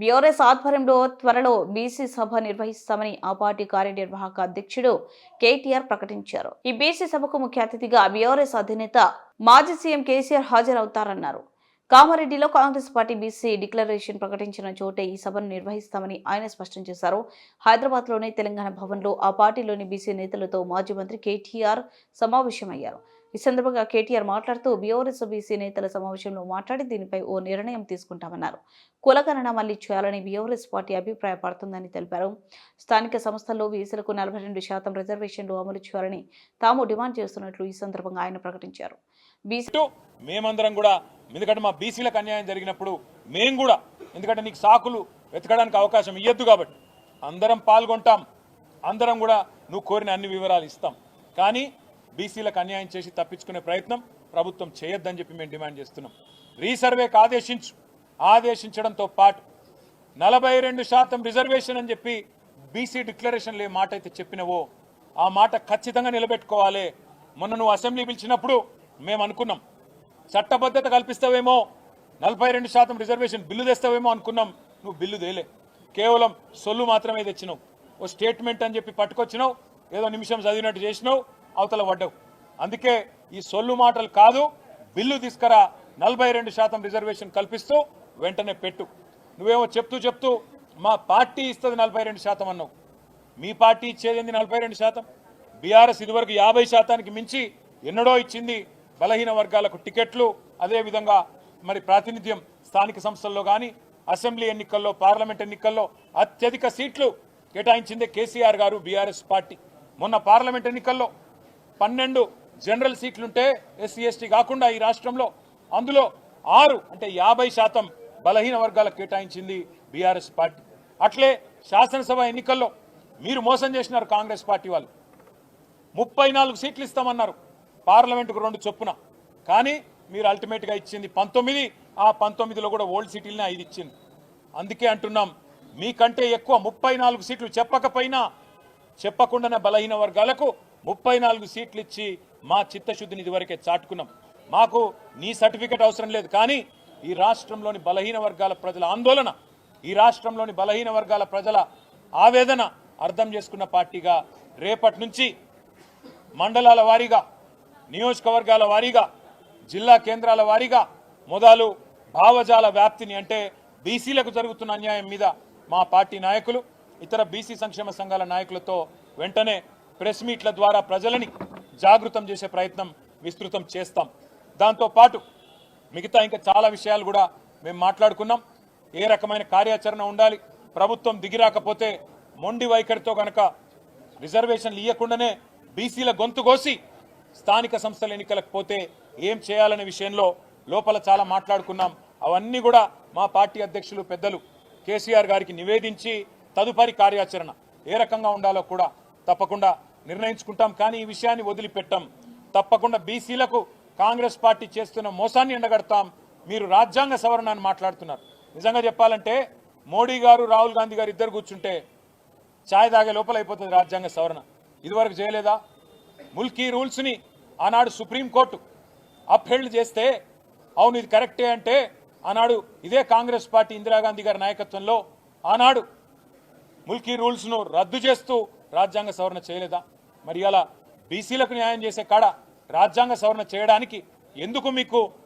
BRS ఆధ్వర్యంలో త్వరలో BC సభ నిర్వహిస్తామని ఆ పార్టీ కార్యనిర్వాహక అధ్యక్షుడు కేటీఆర్ ప్రకటించారు. ఈ బీసీ సభకు ముఖ్య అతిథిగా బీఆర్ఎస్ అధినేత మాజీ సీఎం కేసీఆర్ హాజరవుతారన్నారు. కామారెడ్డిలో కాంగ్రెస్ పార్టీ బీసీ డిక్లరేషన్ ప్రకటించిన చోటే ఈ సభను నిర్వహిస్తామని ఆయన స్పష్టం చేశారు. హైదరాబాద్లోని తెలంగాణ భవన్లో ఆ పార్టీలోని బీసీ నేతలతో మాజీ మంత్రి కేటీఆర్ సమావేశమయ్యారు. ఈ సందర్భంగా కేటీఆర్ మాట్లాడుతూ బీఆర్ఎస్ బీసీ నేతల సమావేశంలో మాట్లాడి దీనిపై ఓ నిర్ణయం తీసుకుంటామన్నారు. కులగణన మళ్ళీ చేయాలని బీఆర్ఎస్ పార్టీ అభిప్రాయపడుతుందని తెలిపారు. స్థానిక సంస్థల్లో బీసీలకు నలభై రెండు శాతం రిజర్వేషన్లు అమలు చేయాలని తాము డిమాండ్ చేస్తున్నట్లు ఈ సందర్భంగా ఆయన ప్రకటించారు. మేమందరం కూడా ఎందుకంటే మా బీసీలకు అన్యాయం జరిగినప్పుడు మేము కూడా ఎందుకంటే నీకు సాకులు వెతకడానికి అవకాశం ఇవ్వద్దు కాబట్టి అందరం పాల్గొంటాం. అందరం కూడా నువ్వు కోరిన అన్ని వివరాలు ఇస్తాం. కానీ బీసీలకు అన్యాయం చేసి తప్పించుకునే ప్రయత్నం ప్రభుత్వం చేయొద్దని చెప్పి మేము డిమాండ్ చేస్తున్నాం. రీసర్వేకి ఆదేశించు ఆదేశించడంతో పాటు నలభై రెండు శాతం రిజర్వేషన్ అని చెప్పి బీసీ డిక్లరేషన్లో ఏ మాట అయితే చెప్పినవో ఆ మాట ఖచ్చితంగా నిలబెట్టుకోవాలి. మొన్న నువ్వు అసెంబ్లీ పిలిచినప్పుడు మేము అనుకున్నాం. చట్టబద్ధత కల్పిస్తావేమో నలభై రెండు శాతం రిజర్వేషన్ బిల్లు తెస్తావేమో అనుకున్నాం. నువ్వు బిల్లు తేలే. కేవలం సొల్లు మాత్రమే తెచ్చినావు. ఓ స్టేట్మెంట్ అని చెప్పి పట్టుకొచ్చినావు. ఏదో నిమిషం చదివినట్టు చేసినావు. అవతల పడ్డవు. అందుకే ఈ సొల్లు మాటలు కాదు బిల్లు తీసుకురా నలభై రెండు శాతం రిజర్వేషన్ కల్పిస్తూ వెంటనే పెట్టు. నువ్వేమో చెప్తూ చెప్తూ మా పార్టీ ఇస్తుంది నలభై రెండు శాతం అన్నావు. మీ పార్టీ ఇచ్చేది నలభై రెండు శాతం? బీఆర్ఎస్ ఇదివరకు యాభై శాతానికి మించి ఎన్నడో ఇచ్చింది బలహీన వర్గాలకు టికెట్లు. అదేవిధంగా మరి ప్రాతినిధ్యం స్థానిక సంస్థల్లో కానీ అసెంబ్లీ ఎన్నికల్లో పార్లమెంట్ ఎన్నికల్లో అత్యధిక సీట్లు కేటాయించిందే కేసీఆర్ గారు బీఆర్ఎస్ పార్టీ. మొన్న పార్లమెంట్ ఎన్నికల్లో పన్నెండు జనరల్ సీట్లుంటే ఎస్సీ ఎస్టీ కాకుండా ఈ రాష్ట్రంలో. అందులో ఆరు అంటే యాభై శాతం బలహీన వర్గాలకు కేటాయించింది బీఆర్ఎస్ పార్టీ. అట్లే శాసనసభ ఎన్నికల్లో మీరు మోసం చేసినారు కాంగ్రెస్ పార్టీ వాళ్ళు. ముప్పై నాలుగు సీట్లు ఇస్తామన్నారు పార్లమెంటుకు రెండు చొప్పున. కానీ మీరు అల్టిమేట్గా ఇచ్చింది పంతొమ్మిది ఆ పంతొమ్మిదిలో కూడా ఓల్డ్ సిటీలనే ఐదు ఇచ్చింది. అందుకే అంటున్నాం మీకంటే ఎక్కువ ముప్పై నాలుగు సీట్లు చెప్పకపోయినా చెప్పకుండానే బలహీన వర్గాలకు ముప్పై నాలుగు సీట్లు ఇచ్చి మా చిత్తశుద్ధిని ఇదివరకే చాటుకున్నాం. మాకు నీ సర్టిఫికెట్ అవసరం లేదు కానీ ఈ రాష్ట్రంలోని బలహీన వర్గాల ప్రజల ఆందోళన ఈ రాష్ట్రంలోని బలహీన వర్గాల ప్రజల ఆవేదన అర్థం చేసుకున్న పార్టీగా రేపటి నుంచి మండలాల వారీగా నియోజకవర్గాల వారీగా జిల్లా కేంద్రాల వారీగా మొదలు భావజాల వ్యాప్తిని అంటే బీసీలకు జరుగుతున్న అన్యాయం మీద మా పార్టీ నాయకులు ఇతర బీసీ సంక్షేమ సంఘాల నాయకులతో వెంటనే ప్రెస్ మీట్ల ద్వారా ప్రజలని జాగృతం చేసే ప్రయత్నం విస్తృతం చేస్తాం. దాంతోపాటు మిగతా ఇంకా చాలా విషయాలు కూడా మేము మాట్లాడుకున్నాం. ఏ రకమైన కార్యాచరణ ఉండాలి? ప్రభుత్వం దిగిరాకపోతే మొండి వైఖరితో కనుక రిజర్వేషన్లు ఇవ్వకుండానే బీసీల గొంతు కోసి స్థానిక సంస్థల ఎన్నికలకు పోతే ఏం చేయాలనే విషయంలో లోపల చాలా మాట్లాడుకున్నాం. అవన్నీ కూడా మా పార్టీ అధ్యక్షులు పెద్దలు కేసీఆర్ గారికి నివేదించి తదుపరి కార్యాచరణ ఏ రకంగా ఉండాలో కూడా తప్పకుండా నిర్ణయించుకుంటాం కానీ ఈ విషయాన్ని వదిలిపెట్టాం. తప్పకుండా బీసీలకు కాంగ్రెస్ పార్టీ చేస్తున్న మోసాన్ని ఎండగడతాం. మీరు రాజ్యాంగ సవరణ అని మాట్లాడుతున్నారు. నిజంగా చెప్పాలంటే మోడీ గారు రాహుల్ గాంధీ గారు ఇద్దరు కూర్చుంటే ఛాయ్ తాగే లోపల అయిపోతుంది రాజ్యాంగ సవరణ. ఇదివరకు చేయలేదా? ముల్కీ రూల్స్ని ఆనాడు సుప్రీంకోర్టు అప్హెల్డ్ చేస్తే అవును ఇది కరెక్టే అంటే ఆనాడు ఇదే కాంగ్రెస్ పార్టీ ఇందిరాగాంధీ గారి నాయకత్వంలో ఆనాడు ముల్కీ రూల్స్ను రద్దు చేస్తూ రాజ్యాంగ సవరణ చేయలేదా? మరి అలా బీసీలకు న్యాయం చేసే కాడ రాజ్యాంగ సవరణ చేయడానికి ఎందుకు మీకు